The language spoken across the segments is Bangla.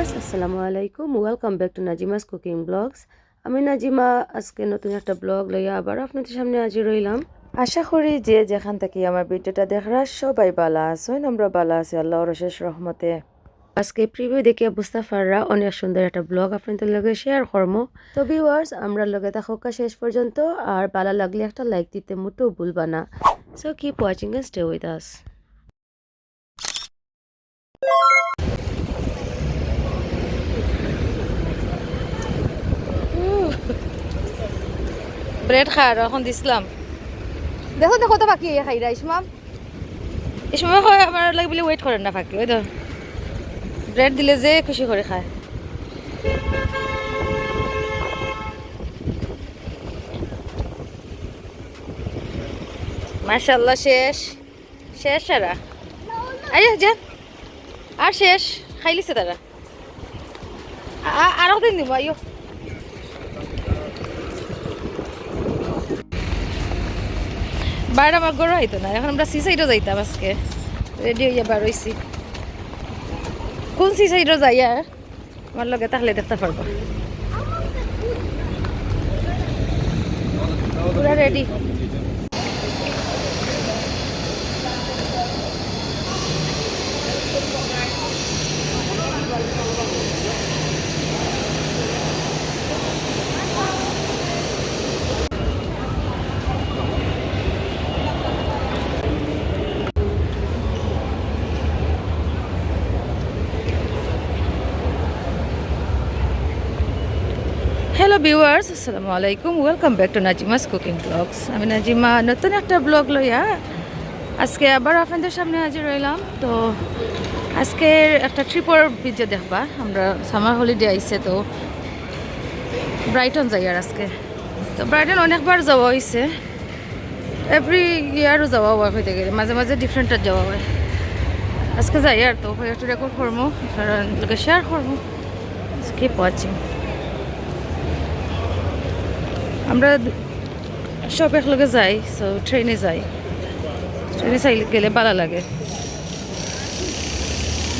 ভিউয়ার্স, আসসালামু আলাইকুম। Welcome back to Najima's cooking blogs আমি নাজিমা, আজকে নতুন একটা ব্লগ লইয়া আবার আপনাদের সামনে হাজির রইলাম আশা করি যে যেখান থেকে আমার ভিডিওটা দেখরা সবাই বালা আছেন, আমরা বালা আছি, আল্লাহর অশেষ রহমতে। আজকে প্রিভিউ দেখে বুঝতে অনেক সুন্দর একটা ব্লগ আপনাদের লগে শেয়ার করম। তো ভিউয়ার্স আমরা লগে থাকা শেষ পর্যন্ত, আর ভালো লাগলে একটা লাইক দিতে মোটেও ভুলবা না। So keep watching stay with us bread খার এখন দিছিলাম। দেখো দেখো তো বাকি খাইরা ইসমাম ইসমাম হয় আমার লাগে বলে ওয়েট করেন না ফাঁকি ওই তো। ব্রেড দিলে যে খুশি করে খায়। মাশাল্লাহ শেষ। শেষ সারা? আইয়া যান আর শেষ। খাইলিছে তারা। আরও দিন দিব আইও বাইরে আমার গরু হইতো না, এখন আমরা সি সাইডও যাইতাম আজকে। রেডি হইয়া বার হইছি। কোন সি সাইডও যাইয়া আমার লগে তাহলে দেখতে পারব। পুরা রেডি হ্যালো ভিউয়ার্স, আসসালামু আলাইকুম। Welcome back to Najima's cooking blogs. আমি নাজিমা, নতুন একটা ব্লগ লইয়া আজকে আবার আপনাদের সামনে হাজির রইলাম তো আজকে একটা ট্রিপর ভিডিও দেখবা। আমরা সামার হলিডে আইছে, তো ব্রাইটন যাই আর আজকে। তো ব্রাইটন অনেকবার যাওয়া হয়েছে এভরি ইয়ারও যাওয়া হয় হইতে গেলে। মাঝে মাঝে ডিফারেন্টত যাওয়া হয়। আজকে যাই আর তো একটু রেকর্ড করব লোকে শেয়ার করব কিপ ওয়াচিং আমরা সব একলগে যাই সো ট্রেনে যাই। ট্রেনে চাই গেলে ভালো লাগে।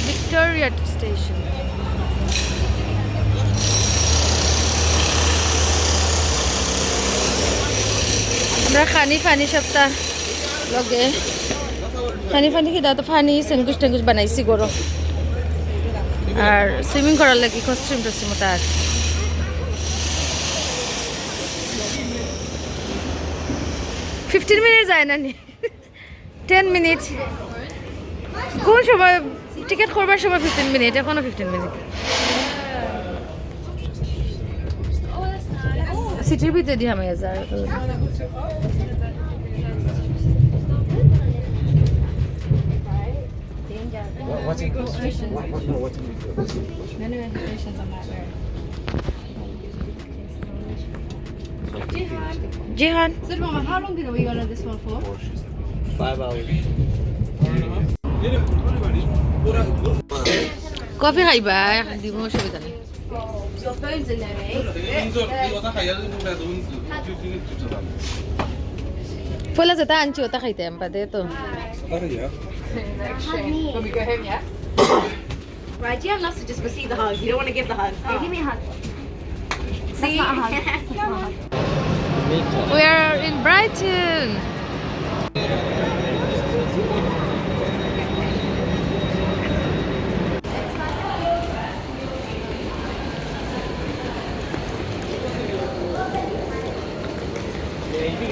ভিক্টোরিয়া স্টেশন আমরা খানি ফানি সপ্তাহ লগে। খানি ফানি কিনা তো ফানি সেনগুস টেঙ্গুস বানাইছি গরো আর সুইমিং করার লাগে কস্টিউম টস্টিউম ওটা আছে ফিফটিন মিনিট যায় না নি। Ten minute. কোন সময় টিকিট করবার সময় ফিফটিন মিনিট এখনও ফিফটিন মিনিট। সিটির ভিতরে দিয়ে আমি যার What's English? What, what, no, what's English? Jihan So, Mama, how long did we go on this one for? Five hours. Coffee খাইবা দিব অসুবিধা নেই Your phone's in there, eh? ফলে যেটা আনছি ওটা খাইতাম বাদে তো When we go home, yeah? Right, do you have enough to just receive the hug? You don't want to give the hug. give me a hug. See? That's not a hug. We are in Brighton.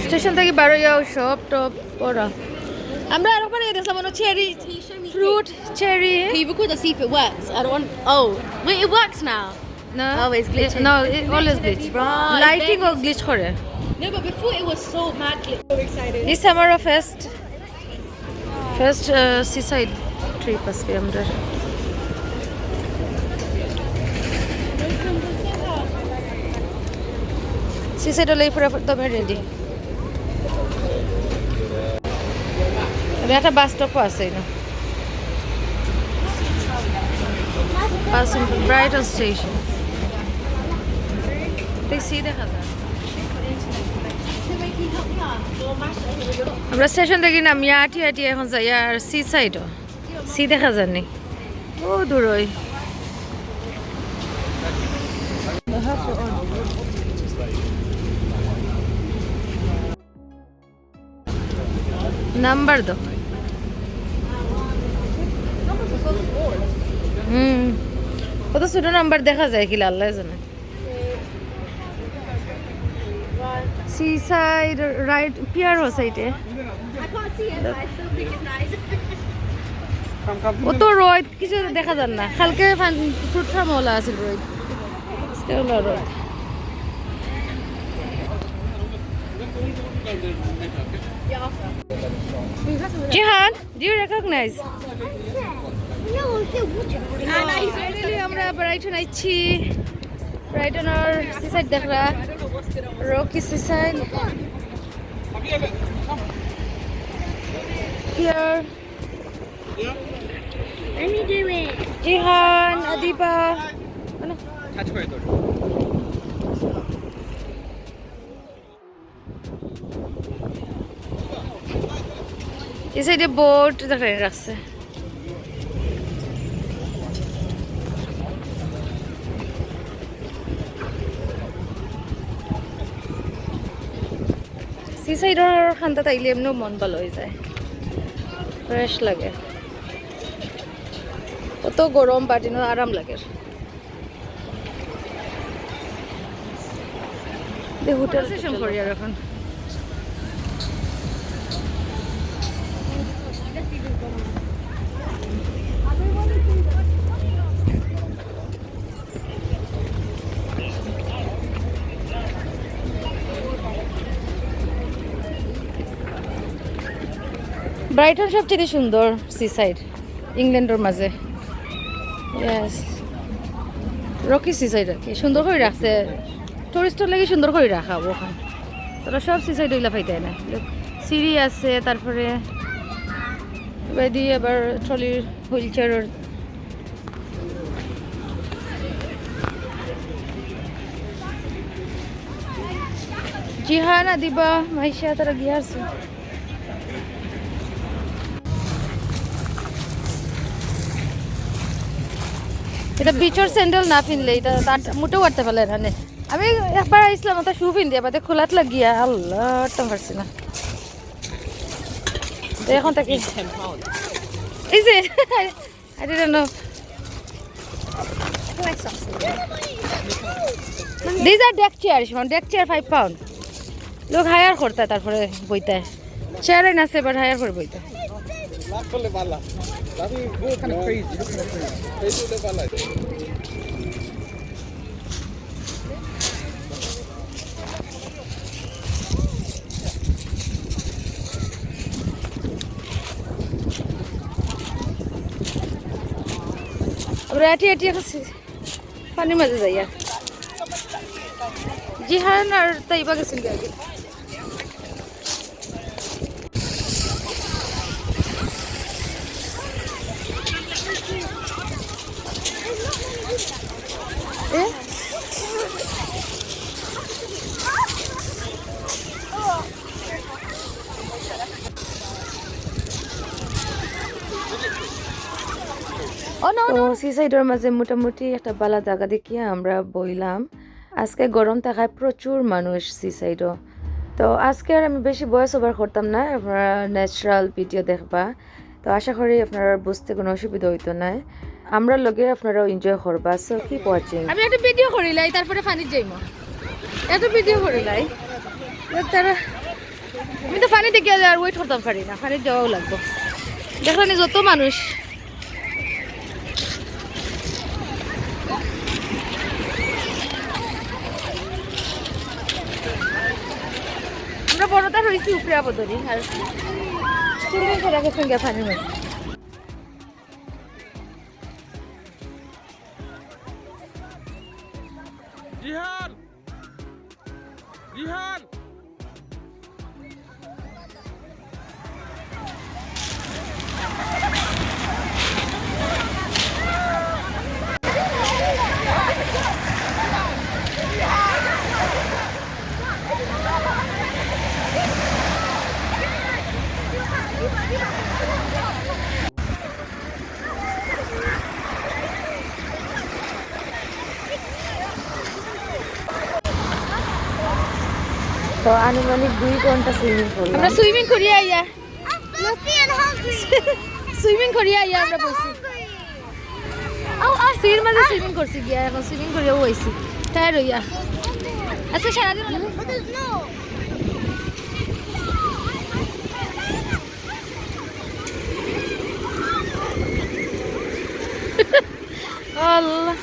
Station থেকে বারো যাও সব টপ পড়া আমরা আর ওখানে দেখলাম মনে cherry fruit cherry Can you record and see if it works? I don't want. Oh, wait, it works now. না Oh, it's glitching. No, it always glitch. Right, Lighting then- O glitch করে No, but before it was so mad glitch. So excited. This summer of first first uh, seaside trip আজকে আমরা seaside হলেই পুরো একদম রেডি একটা বাস স্টপও আছে না ব্রাইটন স্টেশন দেখছি দেখা যায় আমরা স্টেশন থেকে নামিয়া আটি আটি এখন যাই আর সি সাইডও সি দেখা যায়নি ও দূর ওই নাম্বার দাও হুম কত ছোট নাম্বার দেখা যায় কি আল্লাহ জানে। সাইড রাইট পিয়ার ও সাইডে I can't see it, but I still think it's nice. ও তো রোদ কিছু দেখা যান না। কালকে ফ্রুট ফার্ম ওলা আছে রোদ। হলো রোদ। জিহান ডু ইউ রেকগনাইজ ব্রাইটনের seaside দেখরা rocky seaside here do it. Zihan তোর এই সাইডে বোট দেখা রাখছে। সি সাইডৰ ঠাণ্ডাত আহিলে এমনিও মন ভালো হৈ যায়। ফ্ৰেছ লাগে। কত বা দিনত আৰাম লাগে। হোটেল এখন। ব্রাইটন সবচেয়ে সুন্দর সি সাইড ইংল্যান্ডের মাঝে। ইয়েস রকি সি সাইড আর কি, সুন্দর করে রাখছে। টুরিস্টের লাগি সুন্দর করে রাখা ওখান। তারা সব সি সাইড ওইলা পাইতে না। সিঁড়ি আছে, তারপরে এবার দিয়ে আবার ট্রলির হুইল চেয়ারের জিহান, আদিবা, মাইশা, তারা গিয়ে এটা বিচর স্যান্ডেল না পিনলে এটা মোটেও উঠতে পারলে এখানে আমি একবার আইসলাম ওটা শু পিন দিয়ে বাদে খোলাত লাগিয়া আল্লাহ উঠতে পারছি না তো এখন তাকে এই যে I didn't know. These are deck chairs, Shimon. Deck chair five pound. লোক হায়ার করতে তারপরে বইতে চেয়ারে নাচে এবার হায়ার করে বইতে লাভ করলে পারলা লাভি kind of crazy look kind of crazy crazy হলে পারলা আমরা এটি এটি খাচ্ছি পানির মাঝে যাই আর জিহান আর তাইবা গেছেন কি আগে সাইডের মাঝে মোটামুটি একটা বালা জায়গা দেখিয়ে আমরা বইলাম। আজকে গরম থাকায় প্রচুর মানুষ সি সাইডও তো আজকে আর আমি বেশি বয়স ওভার করতাম না, আপনারা ন্যাচারাল ভিডিও দেখবা। তো আশা করি আপনারা বুঝতে কোনো অসুবিধা হইতো না। আমরা লগে আপনারাও এনজয় করবা। সো কিপ ওয়াচিং আমি একটা ভিডিও করিলাই তারপরে পানিত যাইম। একটা ভিডিও করিলাই এবার তারা আমি তো পানিতে গেলে আর ওয়েট করতাম পারি না পানিতে যাওয়াও লাগবো। দেখলানি যত মানুষ। আমরা বড়টা রয়েছি উপরে আবদরি আর চিলড্রেন খেলা জিহান আনুমানিক দুই ঘণ্টা সুইমিং করলাম। আমরা সুইমিং করিয়া আইয়া। সুইমিং করিয়া আইয়া আমরা বসি। ও আর সির মাঝে সুইমিং করছি গিয়া এখন সুইমিং করিয়াও হইছি টায়ার হইয়া আচ্ছা সারাদিন there's no. আল্লাহ।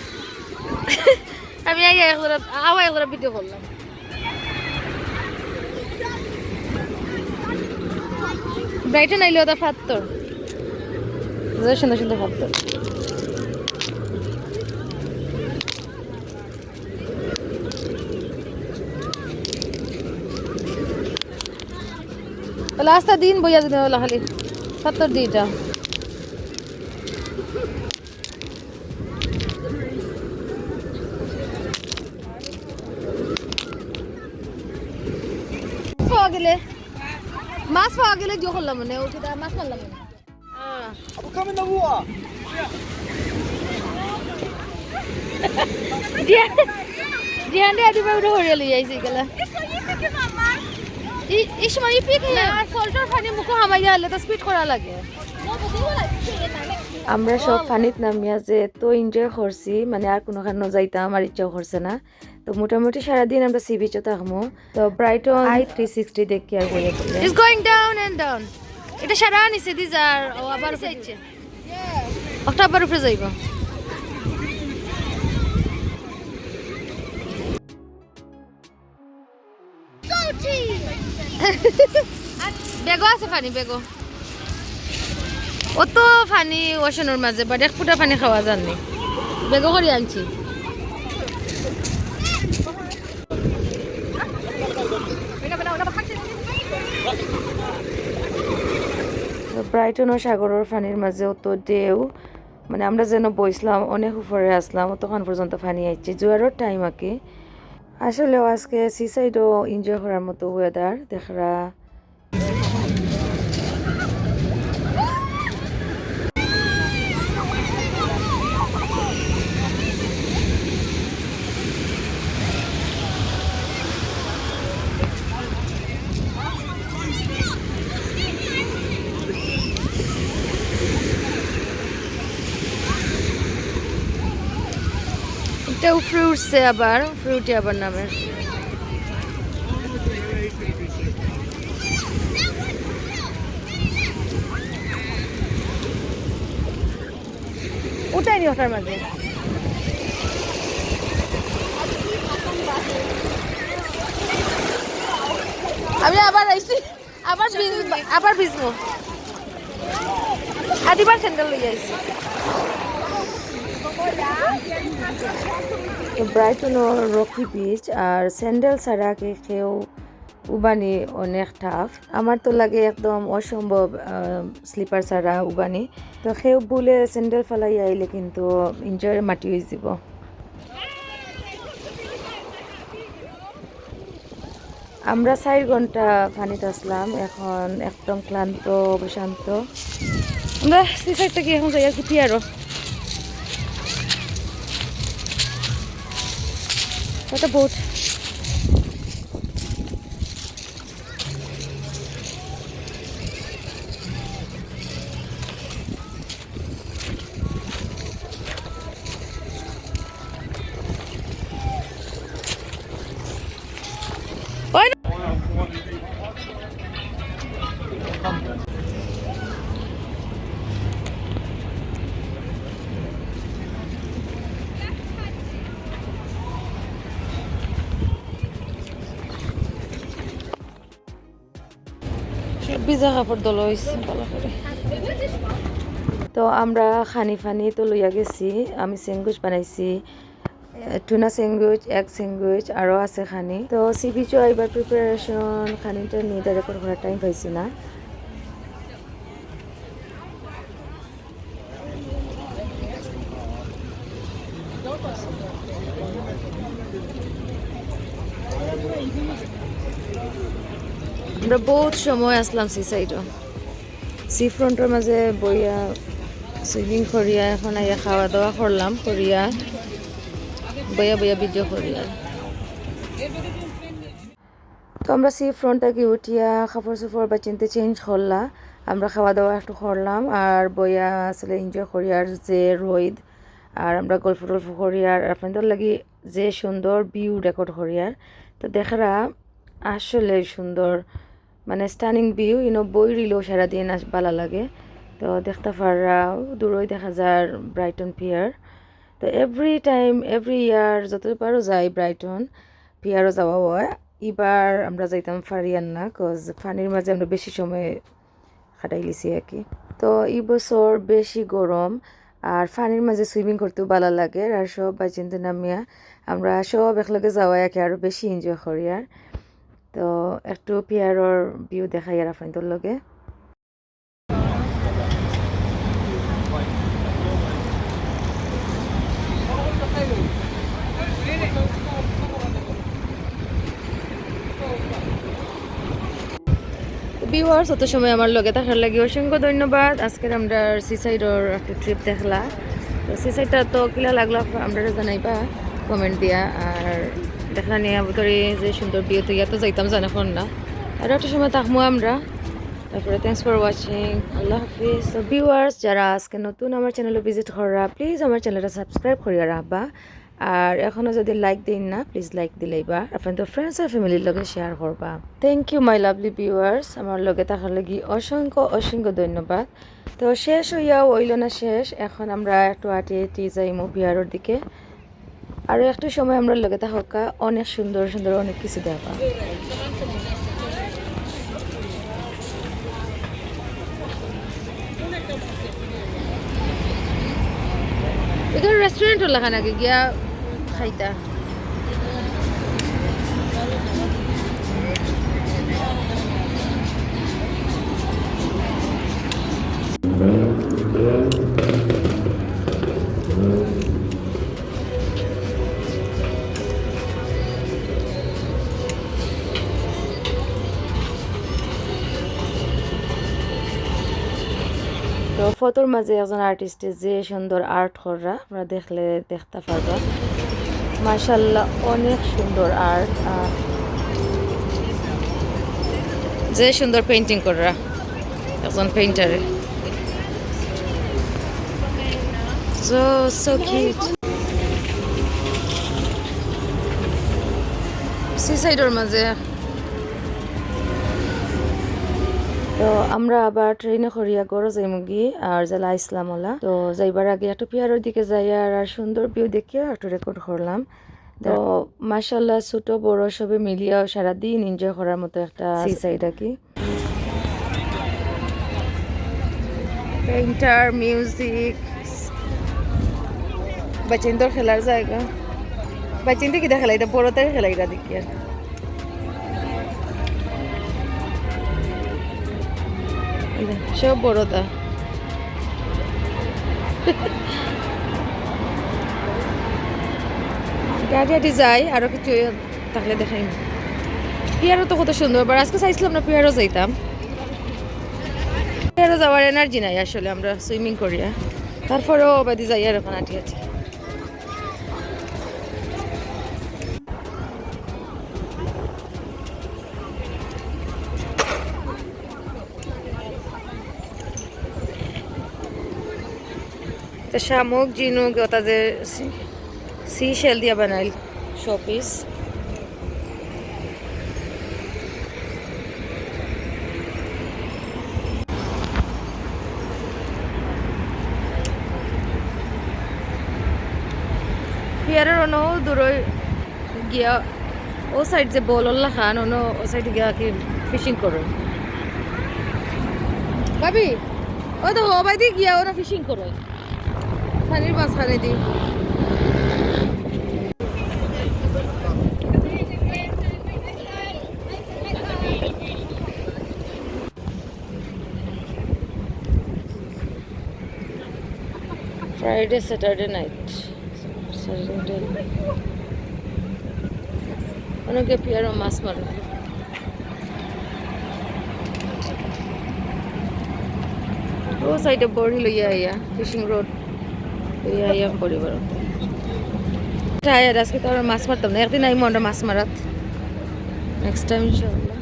আমি আগে আবার ভিডিও করলাম। ব্রাইটন আইলে ওটা ফাত্তর। সুন্দর সুন্দর ফাত্তর। আস্তা দিন বইয়া দিন ওলা খালি। ফাত্তর দিটা পাওয়া গেলে মাছ পাওয়া গেলে দিও করলাম মানে উঠে মাছ মারলাম মানে. জিহান দে আদি বাবু হরিয়া লই আইছি গেলা এই সময় পিক হে আর সল্টার পানি মুখ হামাই দিলে তো স্পিড করা লাগে। আমরা সব পানিত নামিয়া যে তো এনজয় করছি মানে আর কোনো কারণে যাইতাম আমার ইচ্ছাও করছে না। তো মোটামুটি সারাদিন আমরা সি বিচে থাকব। তো ব্রাইটন আই থ্রি সিক্সটি দেখি আর বইয়ে is going down and down এটা সারা নিছে দিজার ও আবার চাইছে একটা আবার উপরে যাইব. বেগো আছে পানি বেগো অত পানি ওশানোর মাঝে বাট এক ফুটা পানি খাওয়া যাননি। বেগো করে আনছি তো ব্রাইটন ও সাগরের ফানির মাঝে অত ঢেউ। মানে আমরা যেন বইসলাম, অনেক উপরে আসলাম অতক্ষণ পর্যন্ত ফানি আইছে জোয়ারের টাইম আঁকে। আসলেও আজকে সি সাইডও এনজয় করার মতো ওয়েদার দেখরা এটা উঠছে আবার উঠে আবার নামে উঠাইনি ওঠার মাঝে। আমি আবার আইছি। আবার আবার ভিজবো। আদিবার স্যান্ডেল লই আইছি। ব্রাইটন রকি বিচ আর স্যান্ডেল ছাড়া কে কেউ উবানি অনেক টাফ আমার তো লাগে একদম অসম্ভব স্লিপার ছাড়া উবানি। তো সেও বলে স্যান্ডেল ফেলাই আইলে কিন্তু এনজয়ের মাটি হয়ে যাব। আমরা চার ঘণ্টা পানিত আসলাম, এখন একদম ক্লান্ত শান্ত আমরা সি কি এখন যাই আর গুটি আরও একটা বোট ওই কাপড় দল হয়েছে ভালো করে তো আমরা খানি ফানি তো লইয়া গেছি, আমি স্যান্ডউইচ বানাইছি টুনা স্যান্ডউইচ এক স্যান্ডউইচ আরও আছে খানি। তো সি বিচও এবার প্রিপারেশন খানিটা নিয়ে রেকর্ড করার টাইম পাইছি না। আমরা বহুত সময় আসলাম সি সাইডও সি ফ্রন্টের মাঝে বইয়া সুইমিং করিয়া এখন আইয়া খাওয়া দাওয়া করলাম করিয়া বইয়া বইয়া ভিডিও করিয়া তো আমরা সি ফ্রন্ট থেকে উঠিয়া কাপড় চোপড় বা চিনতে চেঞ্জ করলা আমরা খাওয়া দাওয়া একটু করলাম আর বইয়া আসলে এনজয় করি আর যে রোদ আর আমরা গল্প টল্প করি আর আপনাদের লাগি যে সুন্দর ভিউ রেকর্ড করি আর তো দেখারা আসলে সুন্দর মানে স্টানিং ভিউ ইনো বই রিলেও সারাদিন ভালো লাগে। তো দেখতে পারা দূরই দেখা যায় ব্রাইটন পিয়ার তো এভরি টাইম এভরি ইয়ার যত পারো যাই ব্রাইটন পিয়ারও যাওয়া হয়। এবার আমরা যাইতাম ফারিয়ান না কজ ফানির মাঝে আমরা বেশি সময় কাটাই লিছি আর কি। তো এই বছর বেশি গরম আর ফানির মাঝে সুইমিং করতেও ভালো লাগে। আর সব বাচিন্তে নামিয়া আমরা সব একলগে যাওয়া একে আরও বেশি এনজয় করি আর। তো একটু পিয়ারর ভিউ দেখাই আর আপনাদের লগে। ভিউয়ার্স অত সময় আমার লগে থাকার লাগে অসংখ্য ধন্যবাদ। আজকের আমরা সিসাইডর একটা ট্রিপ দেখলা তো সিসাইডটা তো কিলা লাগল আমরা জানাইবা কমেন্ট দিয়া। আর দেখলা নিয়ে ভিতরে যে সুন্দর বিয়ে তো ইয়াতো যাইতাম জানা কোন না। আর একটা সময় থাকব আমরা। তারপরে থ্যাংকস ফর ওয়াচিং আল্লাহ হাফিজ। তো ভিউয়ার্স যারা আজকে নতুন আমার চ্যানেলে ভিজিট করা প্লিজ আমার চ্যানেলটা সাবস্ক্রাইব করিয়া রাখবা। আর এখনও যদি লাইক দিন না প্লিজ লাইক দিলেই বা। আপনাদের ফ্রেন্ডস আর ফ্যামিলির লগে শেয়ার করবা। Thank you my lovely viewers আমার লগে থাকার লাগি অসংখ্য অসংখ্য ধন্যবাদ। তো শেষ হইয়াও হইল না শেষ। এখন আমরা একটু আটি এটি যাই মুভি মুভিয়ারের দিকে। আরও একটু সময় আমরা লগে থাকা, অনেক সুন্দর সুন্দর অনেক কিছু দেখা। রেস্টুরেন্ট লাগা নাকি? গিয়া খাইতা। ফটোর মাঝে একজন আর্টিস্টে যে সুন্দর আর্ট করা আপনারা দেখলে দেখতে পারবা। মাশাল্লাহ অনেক সুন্দর আর্ট যে সুন্দর পেন্টিং করা একজন পেইন্টারে. সিসাইডর মাঝে। তো আমরা আবার ট্রেনে করিয়া গড় যাইমুগি আর জেলা ইসলামলা তো যাইবার আগে একটু পিয়ারের দিকে যাই আর আর সুন্দর ভিউ দেখিয়ে একটু রেকর্ড করলাম। তো মাশাল্লাহ ছোট বড় সবে মিলিয়ে সারাদিন এনজয় করার মতো একটা সাইড আর কি। পেইন্টার মিউজিক বাচিন্দর খেলার জায়গা। বাচিন্দে কিটা খেলা এটা বড়দের খেলা এটা দেখি আর। সব বড়টা গাড়ি হাঁটি যাই, আরও কিছু থাকলে দেখাই। পিয়ারও তো কত সুন্দর, এবার আজকে চাইছিলাম না পিয়ারও যাইতাম। পিয়ারও যাওয়ার এনার্জি নাই আসলে আমরা সুইমিং করিয়া। তারপরেও বাদি যাই আর এখন হাঁটি হাঁটি তো শামুক জিনুক ওটা যে সি শেল দিয়া বানাইল। শোপিস পিয়ারের অন্য দূরই গিয়া ও সাইড যে বলল্লা খান অন্য ও সাইড গিয়া কি ফিশিং করো ভাবি ও তো ও বাইদি গিয়া ওরা ফিশিং করো পানির মাঝখানে the Friday Saturday night Saturday অনেকে পিয়ারও মাছ মারে। ও সাইডে বড়ি লইয়া আইয়া, ফিশিং রোড। লইয়া আইয়া পরিবার টায়ার আজকে তো আর মাছ মারতাম না। একদিন আইমো আমরা মাছ মারাত। নেক্সট টাইম ইনশাআল্লাহ।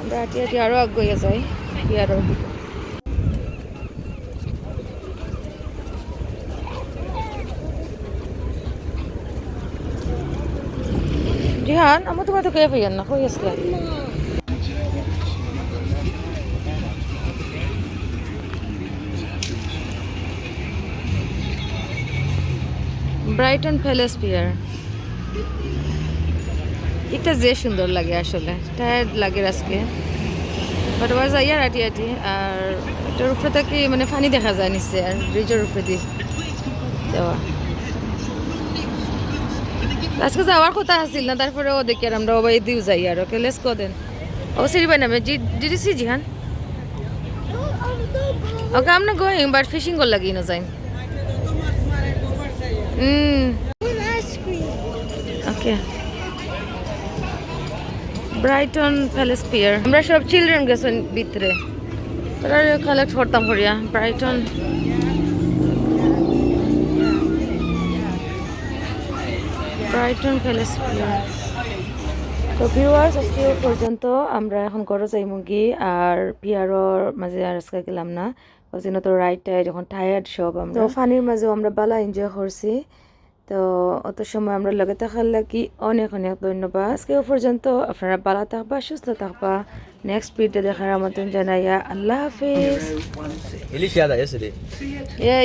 আমরা হাঁটি হাঁটি আরও আগুয়ে যাই। ইয়ারও দিকে Jihan, amo tuh tuh kayak yan ako yes lang. Brighton Palace Pier এটা যে সুন্দর লাগে আসলে টায়ার্ড লাগে আজকে। বাট আবার যাই আর আটি আটি আর এটার উপরে থেকে মানে পানি দেখা যায় নিচে আর ব্রিজের উপরে দিয়ে যাওয়া আজকে যাওয়ার কথা আছিল না, তারপরে ও দেখি আর আমরা ওবাই দিও যাই আর ওকে লেস দেন ও সিঁড়ি বাই নামে ডিডি সি জিহান ওকে, আমরা গোয়িং বাট ফিশিং কর লাগি না যাই. ওকে। ব্রাইটন প্যালেস পিয়ার আমরা সব চিলড্রেন গেছেন ভিতরে। তারা কালেক্ট করতাম করিয়া। ব্রাইটন ব্রাইটন প্যালেস তো ভিউয়ার্স আজকে পর্যন্ত আমরা এখন ঘরে যাই মুগি আর পিয়ারর মাঝে আর আজকে গেলাম না। তো রাইট টাইড এখন টায়ার্ড সব আমরা। ফানির মাঝেও আমরা বালা এনজয় করছি। তো অত সময় আমরা লগে থাকার লাগি অনেক অনেক ধন্যবাদ। আজকে পর্যন্ত আপনারা বালা থাকবা সুস্থ থাকবা। নেক্সট ভিডিও দেখার আমন্ত্রণ জানাইয়া আল্লাহ হাফিজ. Yeah,